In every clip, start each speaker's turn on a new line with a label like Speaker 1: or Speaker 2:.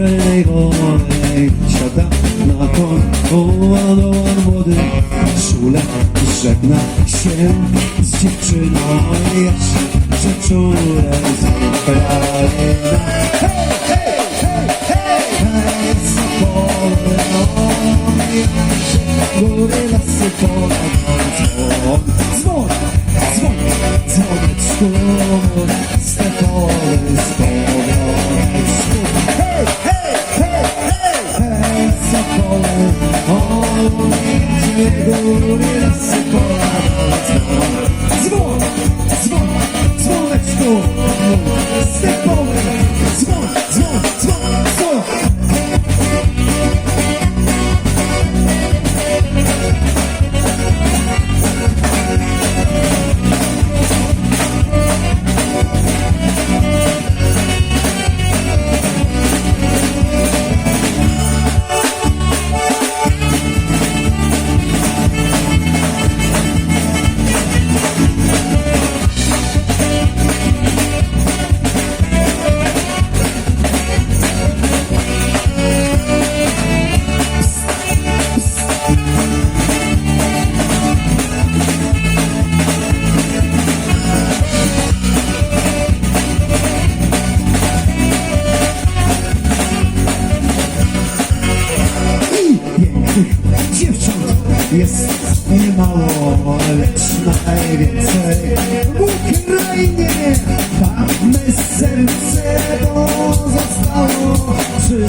Speaker 1: pełnej wolnej Siada na koń, wołan młody Szule żegna się z dziewczyną Jeszcze przeczule z Sokole, omijajcie Góry, lasy, pola, omijajcie jest niemało, lecz najwięcej w Ukrainie mamy serce, bo zostało przy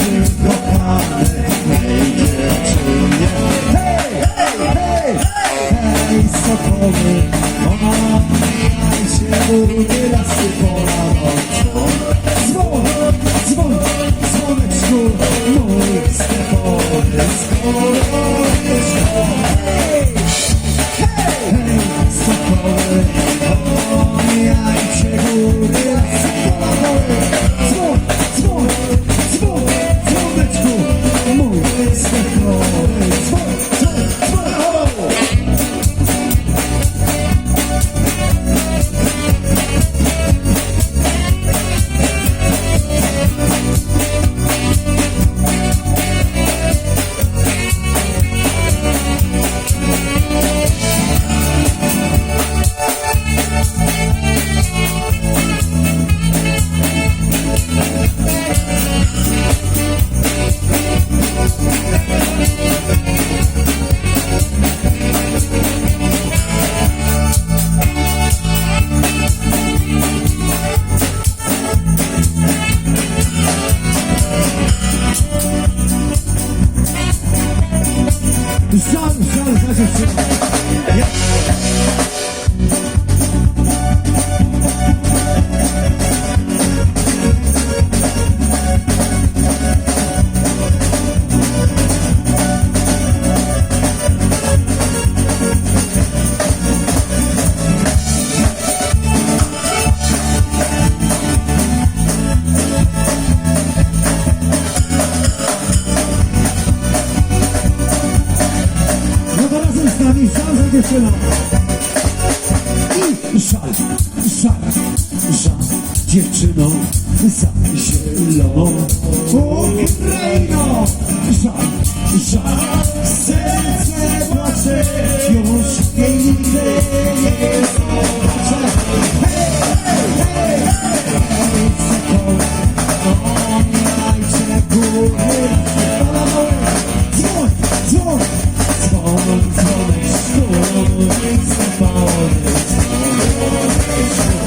Speaker 1: Żal, żal za dziewczynę. Ja... dziewczyną. I żal, żal, żal dziewczyną za zieloną Ukrainą. Żal, żal, serce płacze, już jej nigdy nie zobaczę. Hej, hej, hej, hej, dzwoneczku. Hej,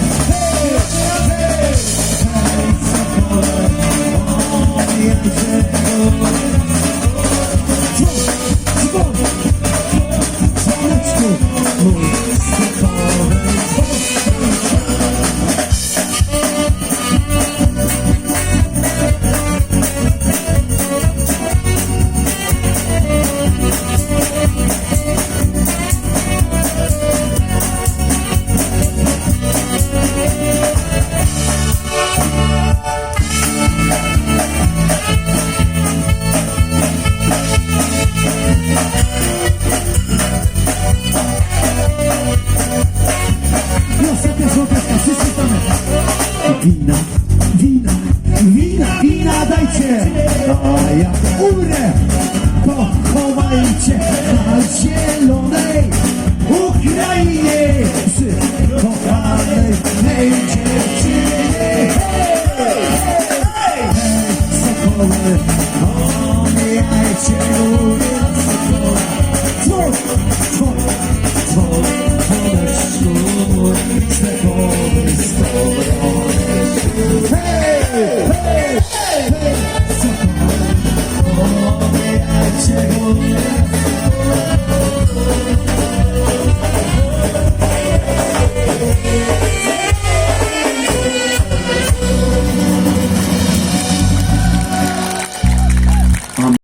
Speaker 1: Wina, wina, wina, wina dajcie, a ja umrę, pochowajcie na zielonej Ukrainie przy kochanej mej dziewczynie. Hej, sokoły, omijajcie lubię tego 최고야 최고야